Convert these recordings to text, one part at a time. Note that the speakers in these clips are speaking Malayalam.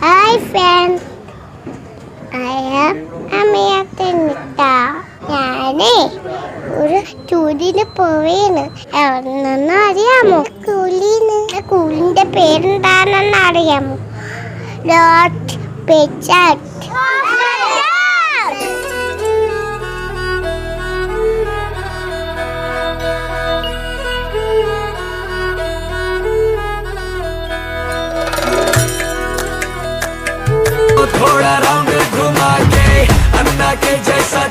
ഹായ് ഫ്രണ്ട് അയ അമ്മയത്തിട്ടാ ഞാനേ ഒരു ടൂറിന് പോവേണ്. എവിടെ നിന്ന് അറിയാമോ കൂലിന്ന് കൂലിന്റെ പേരെന്താണെന്ന് അറിയാമോ ലോട്ട് പെച്ചാറ്റ്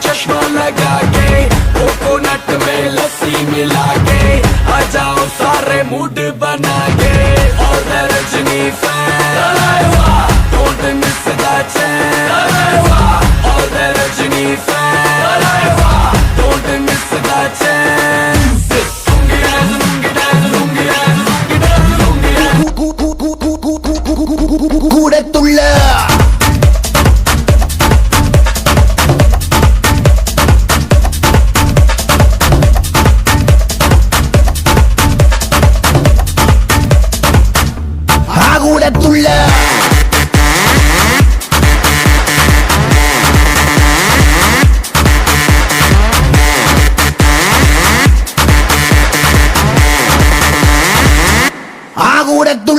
चश्मा लगा के कोकोनट में लस्सी मिला के। आ जाओ सारे mood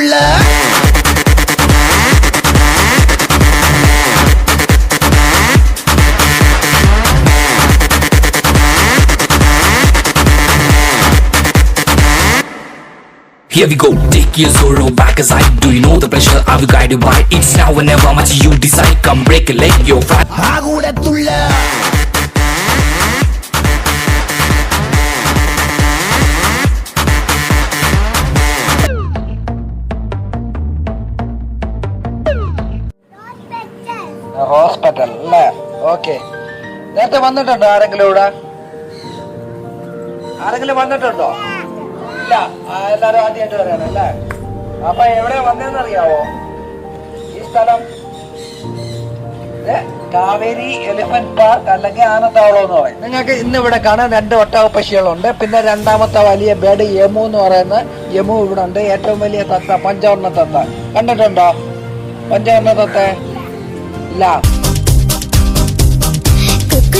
Here we go, take your Zorro back I Do you know the pleasure I will guide guided by? It's now whenever much you decide. Come break a leg, your fat. Okay. നേരത്തെ വന്നിട്ടുണ്ടോ ആരെങ്കിലും ഇവിടെ? ആരെങ്കിലും വന്നിട്ടുണ്ടോ? ഇല്ല. എല്ലാരും ആദ്യമായിട്ട് വരാണ് അല്ലേ? അപ്പൊ എവിടെ വന്നതെന്ന് അറിയാവോ ഈ സ്ഥലം കാവേരി എലിഫന്റ് പാർക്ക് അല്ലെങ്കിൽ ആനത്താവളം എന്ന് പറയും. നിങ്ങൾക്ക് ഇന്ന് ഇവിടെ കാണാൻ രണ്ട് ഒട്ടാവ പക്ഷികളുണ്ട്. പിന്നെ രണ്ടാമത്തെ വലിയ ബേഡ് യമു എന്ന് പറയുന്ന യമു ഇവിടെ ഉണ്ട്. ഏറ്റവും വലിയ തത്ത പഞ്ചവർണ തത്ത. കണ്ടിട്ടുണ്ടോ? പഞ്ചവർണ തത്ത? ഇല്ല.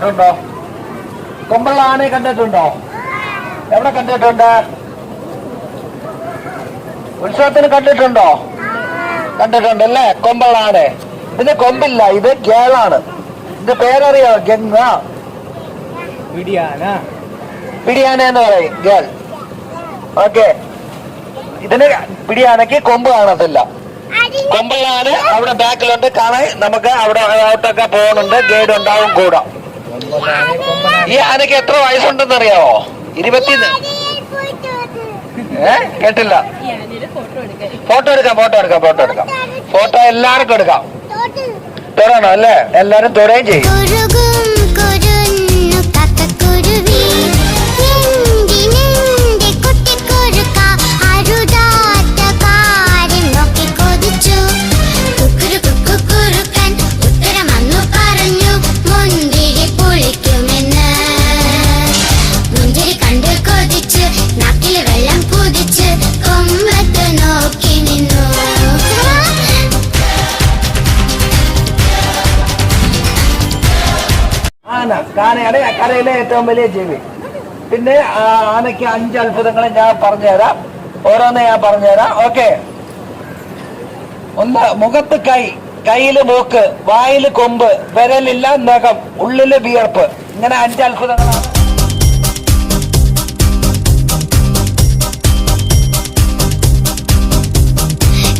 കണ്ടിട്ടുണ്ടോ? കൊമ്പുള്ള ആനയെ കണ്ടിട്ടുണ്ടോ? എവിടെ കണ്ടിട്ടുണ്ട്? ഉത്സവത്തിന് കണ്ടിട്ടുണ്ടോ? കണ്ടിട്ടുണ്ട് അല്ലേ? കൊമ്പുള്ള ആനെ ഇതിന് കൊമ്പില്ല ഇത് കേളാണ്. ഇത് പേരറിയോ? ഗംഗ. പിടിയാന പിടിയാന എന്ന് പറയും ഗേൾ. ഓക്കെ. ഇതിന് പിടിയാനയ്ക്ക് കൊമ്പ് കാണത്തില്ല. കൊമ്പുള്ള ആന അവിടെ ബാക്കിലുണ്ട് കാണാൻ നമുക്ക് അവിടെ അകത്തൊക്കെ പോകുന്നുണ്ട്. ഗൈഡ് ഉണ്ടാവും കൂടാ. ഈ ആനയ്ക്ക് എത്ര വയസ്സുണ്ടെന്ന് അറിയാവോ ഇരുപത്തി ഏ? കേട്ടില്ല. ഫോട്ടോ എടുക്കാം ഫോട്ടോ എടുക്കാം ഫോട്ടോ എടുക്കാം. ഫോട്ടോ എല്ലാവർക്കും എടുക്കാം. തൊടണോ അല്ലേ? എല്ലാരും തൊടുകയും ചെയ്യും. കാനയാണ് കരയിലെ ഏറ്റവും വലിയ ജീവി. പിന്നെ ആനയ്ക്ക് അഞ്ച് അത്ഭുതങ്ങൾ ഞാൻ പറഞ്ഞുതരാം. ഓരോന്ന് ഞാൻ പറഞ്ഞുതരാം. ഓക്കെ. ഒന്ന് മുഖത്ത് കൈ. കയ്യിൽ മൂക്ക്. വായിൽ കൊമ്പ്. വിരലില്ല നഖം. ഉള്ളിൽ വിയർപ്പ്. ഇങ്ങനെ അഞ്ച് അത്ഭുതങ്ങളാണ്.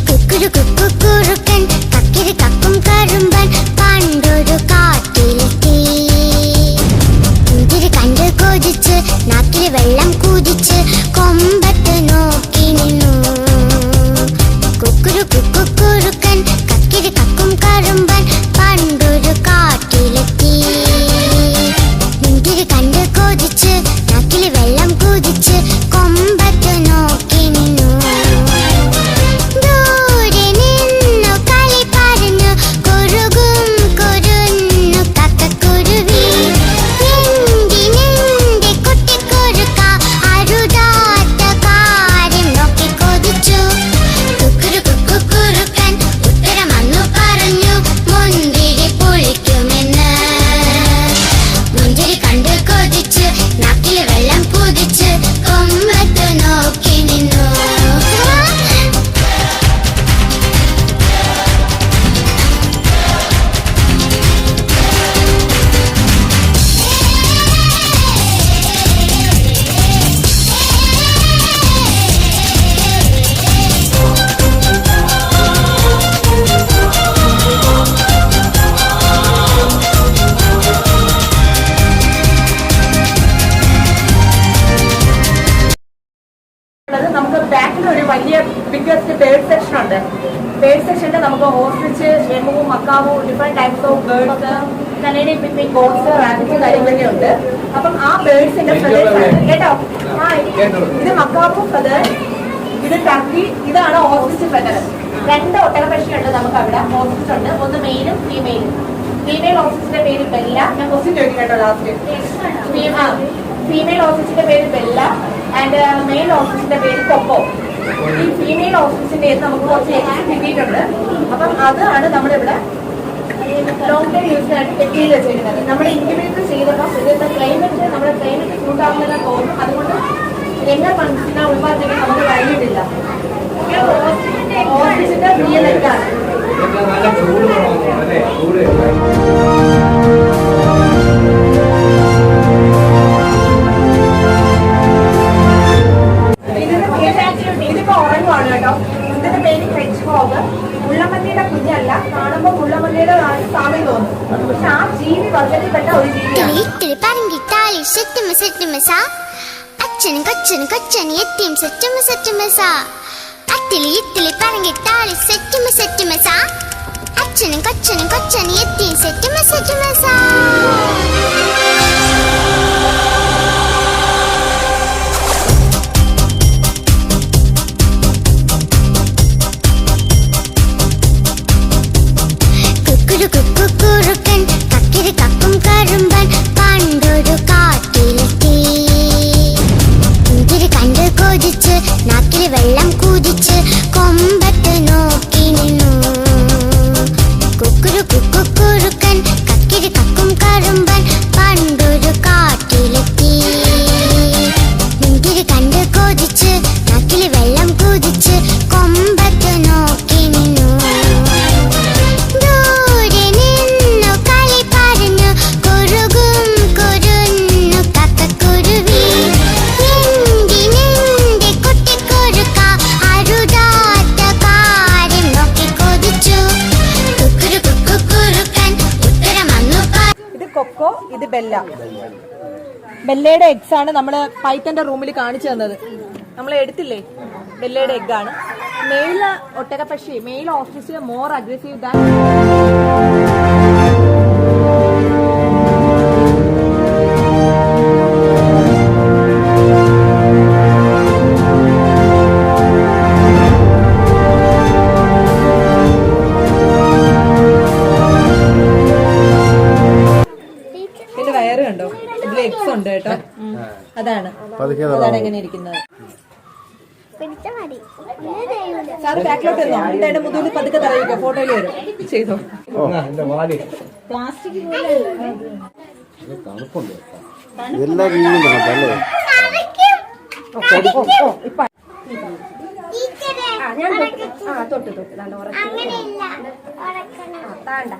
കുക്കുരു കുക്കുറുക്കൻ കക്കിരി കക്കും കരുമ്പൻ പണ്ടൊരു കാട്ടിലെത്തി വെള്ളം കുതിച്ച് കൊമ്പത്ത് ബേർഡ് സെക്ഷനിൽ നമുക്ക് ostrich emu മക്കാവും different types of birds Canadian pippin gods rabbit കാര്യങ്ങളൊക്കെ ഉണ്ട്. അപ്പം ആ ബേർഡ്സിന്റെ കേട്ടോ. ആ ഇത് മക്കാവും ഫെതർ ഇത് ടർക്കി ഇതാണ് ഓസ്ട്രിച്ച് ഫെതർ രണ്ട് ഒട്ടകപക്ഷിയുണ്ട് നമുക്ക് അവിടെ. ഓസ്ട്രിച്ച് ഉണ്ട്. ഒന്ന് മെയിനും ഫീമെയിലും ഫീമെയിൽ ഓസ്ട്രിച്ചിന്റെ പേര് ബെല്ല. ഞാൻ ക്വസ്റ്റ്യൻ ചോദിക്കട്ടോ കേട്ടോ ലാസ്റ്റ് ഫീമെയിൽ ഓഫീസിന്റെ പേര് ബെല്ല. ആൻഡ് മെയിൽ ഓഫീസിന്റെ പേര് കൊപ്പോ ഈ ഫീമെയിൽ ഓഫീസിന്റെ നമുക്ക് കുറച്ച് എക്സ് കിട്ടിയിട്ടുണ്ട്. അപ്പം അതാണ് നമ്മളിവിടെ ലോങ് ടൈം യൂസിനായിട്ട് ചെയ്ത് വെച്ചിരിക്കുന്നത് നമ്മുടെ ഇൻഡിവിജ്വൽ ചെയ്തപ്പോൾ ഇതിന്റെ ക്ലൈമറ്റ് നമ്മുടെ ക്ലൈമറ്റ് ആവുന്നില്ല തോന്നും അതുകൊണ്ട് എങ്ങനെ മനസ്സിലാ ഉൾപ്പാദിക്കാൻ നമുക്ക് കഴിഞ്ഞിട്ടില്ല. ഓഫീസിന്റെ റിയൽ ആയിട്ടാണ് கச்சனு கச்சனு எத்தியும் செச்சும செச்சுமசா அத்திலி இத்திலி பரங்கிட்டாளி செச்சும செச்சுமசா அச்சனு கச்சனு கச்சனு எத்தியும் செச்சும செச்சுமசா ഇത് ബെല്ല. ബെല്ലയുടെ എഗ്സ് ആണ് നമ്മൾ പൈത്തന്റെ റൂമിൽ കാണിച്ചു തന്നത്. നമ്മൾ എടുത്തില്ലേ? ബെല്ലയുടെ എഗ് ആണ്. Male ഒട്ടകപക്ഷി male office more aggressive than sir ബാക്കിലോട്ട് ഇരുന്നോ എന്റെ മുതുകിൽ പതുക്കെ തറയിക്കോ ഫോട്ടോയിൽ വരും. ചെയ്തോ? വാൽ. എല്ലാ രീതിയിലും ഞാൻ തൊട്ട്. ആ തൊട്ട് തൊട്ട്. ദാണ്ട ഉറക്കി. ആ താണ്ട.